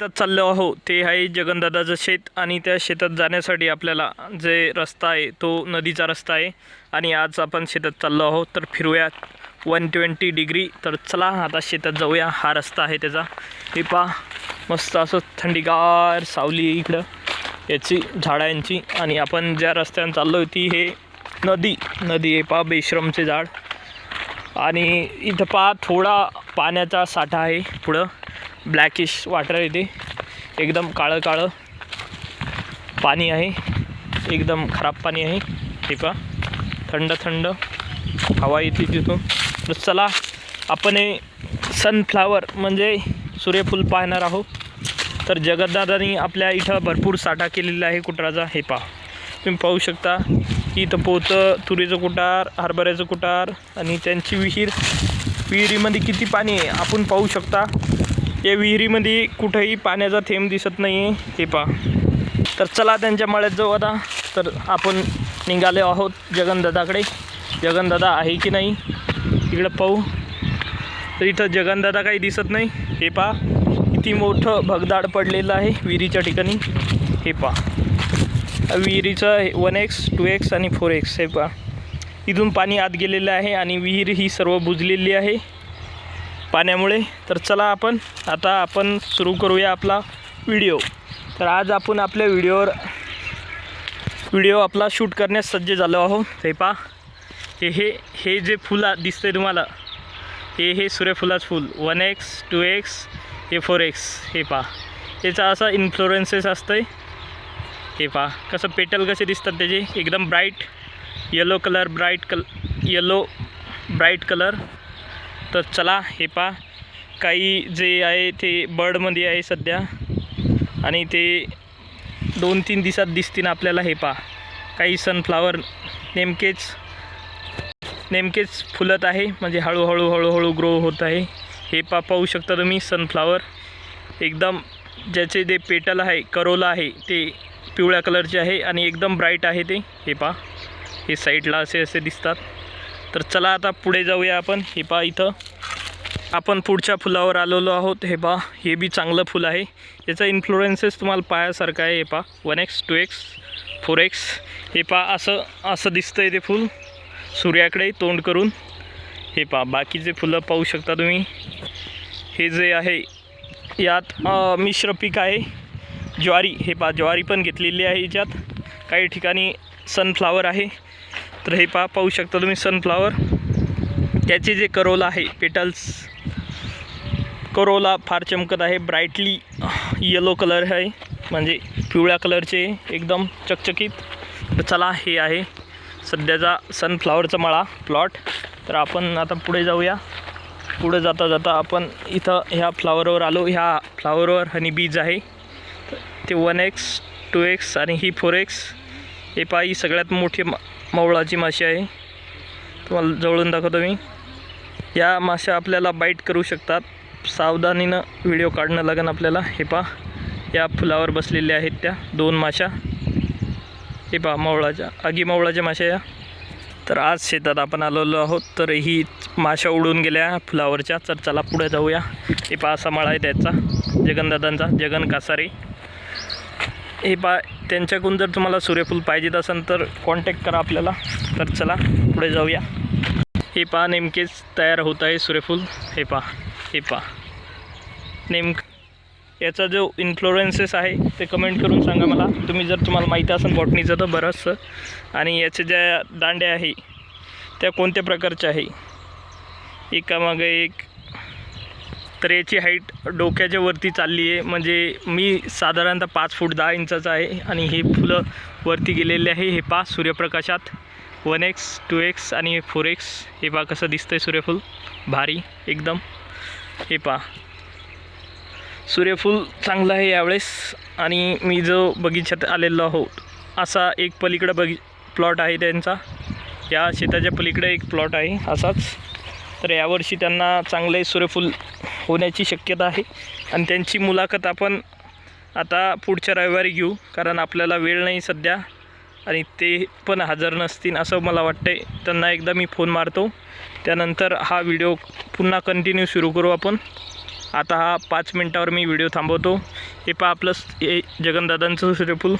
शेतात चाललो आहो ते आहे जगनदादाचं शेत आणि त्या शेतात जाण्यासाठी आपल्याला जे रस्ता आहे तो नदीचा रस्ता आहे आणि आज आपण शेतात चाललो आहोत तर फिरूया वन ट्वेंटी डिग्री. तर चला आता शेतात जाऊया. हा रस्ता आहे त्याचा. हे पा मस्त असं थंडीगार सावली इकडं. याची झाडांची आणि आपण ज्या रस्त्याने चाललो ती हे नदी. नदी आहे पा बेश्रमचे झाड. आणि इथं पा थोडा पाण्याचा साठा आहे पुढं. ब्लॅकिश वाटर येते एकदम काळं काळं पाणी आहे. एकदम खराब पाणी आहे. हे पा थंड थंड हवा येते तिथून. तर चला आपण हे सनफ्लावर म्हणजे सूर्यफूल पाहणार आहोत. तर जगतदादांनी आपल्या इथं भरपूर साठा केलेला आहे कुटाराचा. हे पहा. तुम्ही पाहू शकता की इथं पोतं तुरीचं कुटार हरभऱ्याचं कुटार आणि त्यांची विहीर. विहिरीमध्ये किती पाणी आहे? आपण पाहू शकता. या विहिरीमध्ये कुठंही पाण्याचा थेंब दिसत नाही आहे हे पहा. तर चला त्यांच्या मळ्यात जाऊ आता. तर आपण निघाले आहोत जगनदादाकडे. जगनदादा आहे की नाही? इकडं पाहू. तर इथं जगनदादा काही दिसत नाही. हे पहा. किती मोठं भगदाड पडलेलं आहे विहिरीच्या ठिकाणी. हे पहा. विहिरीचं वन एक्स टू एक्स आणि फोर एक्स. हे पहा. इथून पाणी आत गेलेलं आहे आणि विहीर ही सर्व बुजलेली आहे. पाण्यामुळे. तर चला आपण आता आपण सुरू करूया आपला व्हिडिओ. तर आज आपण आपल्या व्हिडिओवर व्हिडिओ आपला शूट करण्यास सज्ज झालो आहोत. हे पहा हे हे हे जे फुला दिसते तुम्हाला हे हे सूर्यफुलाच फूल. वन एक्स टू एक्स हे फोर एक्स. हे पहा याचा असा इन्फ्लोरेन्सेस असतं आहे हे पहा कसं पेटल कसे दिसतात त्याचे. एकदम bright yellow colour bright colour yellow bright colour तर चला हे पा काही जे आहे ते बर्डमध्ये आहे सध्या. आणि ते दोन तीन दिवसात दिसतील आपल्याला हे पा काही सनफ्लावर नेमकेच नेमकेच फुलत आहे. म्हणजे हळूहळू हळूहळू ग्रो होत आहे. हे पा पाहू शकता तुम्ही सनफ्लावर एकदम ज्याचे जे पेटल आहे करोला आहे ते पिवळ्या कलरचे आहे आणि एकदम ब्राईट आहे ते. हे पा हे साईडला असे असे दिसतात. तर चला आता पुढे जाऊया आपण. हे पहा इथं. आपण पुढच्या फुलावर आलेलो आहोत. हे पहा हे बी चांगलं फुल आहे. याचा इन्फ्लुएन्सेस तुम्हाला पायासारखा आहे. हे पहा one X two X four X हे पहा असं असं दिसतं आहे ते फूल. सूर्याकडे तोंड करून. हे पहा बाकीचे फुलं पाहू शकता तुम्ही. हे जे आहे यात मिश्र पीक आहे. ज्वारी हे पहा ज्वारी पण घेतलेली आहे याच्यात. काही ठिकाणी सनफ्लावर आहे. तर हे पा पाहू शकता तुम्ही सनफ्लावर त्याचे जे करोला आहे पेटल्स करोला फार चमकत आहे. ब्राईटली येलो कलर आहे. म्हणजे पिवळ्या कलरचे एकदम चकचकीत. तर चला हे आहे सध्याचा सनफ्लावरचा मळा प्लॉट तर आपण आता पुढे जाऊया. पुढे जाता जाता आपण इथं ह्या फ्लावरवर आलो. ह्या फ्लावरवर हनी बीज आहे. ते वन एक्स टू एक्स आणि ही फोर एक्स हे पहा ही सगळ्यात मोठी मवळाची माशी आहे. तुम्हाला जवळून दाखवतो मी. या माशा आपल्याला बाईट करू शकतात. सावधानीनं व्हिडिओ काढणं लागेल आपल्याला. हे पहा. या फुलावर बसलेल्या आहेत त्या दोन माशा हे पहा मवळाच्या आगी मवळाच्या माशा या. तर आज शेतात आपण आलेलो आहोत. तर ही माशा उडून गेल्या फुलावरच्या. तर चला पुढे जाऊया. हे पहा असा मळा आहे त्याचा. जगनदादांचा जगन कासारे. हे पा त्यांच्याकडून जर तुम्हाला सूर्यफूल पाहिजेत असेल तर कॉन्टॅक्ट करा आपल्याला. तर चला पुढे जाऊया. हे पहा नेमकेच तयार होत आहे सूर्यफूल. हे पहा हे पहा. नेमक याचा जो इन्फ्लुएन्सेस आहे ते कमेंट करून सांगा मला. तुम्ही जर तुम्हाला माहिती असेल बॉटनीचं तर बरंचसं. आणि याच्या ज्या दांड्या आहे त्या कोणत्या प्रकारच्या आहे? एकामागे एक तर याची हाईट डोक्याच्या वरती चालली आहे. म्हणजे मी साधारणतः पाच फूट दहा इंचाचा आहे आणि हे फुलं वरती गेलेले आहे. हे पा सूर्यप्रकाशात वन एक्स टू एक्स आणि फोर एक्स हे पा कसं दिसतं आहे सूर्यफूल. भारी एकदम. हे पा सूर्यफूल चांगलं आहे यावेळेस आणि मी जो बगीच्यात आलेलो आहोत असा एक पलीकडं बगी प्लॉट आहे त्यांचा. या शेताच्या पलीकडे एक प्लॉट आहे असाच. तर यावर्षी त्यांना चांगले सूर्यफूल होण्याची शक्यता आहे. आणि त्यांची मुलाखत आपण आता पुढच्या रविवारी घेऊ कारण आपल्याला वेळ नाही सध्या आणि ते पण हजर नसतील असं मला वाटतं आहे त्यांना एकदा मी फोन मारतो. त्यानंतर हा व्हिडिओ पुन्हा कंटिन्यू सुरू करू आपण. आता हा पाच मिनटावर मी व्हिडिओ थांबवतो. हे पहा आपलं हे जगनदादांचं सूर्यफूल.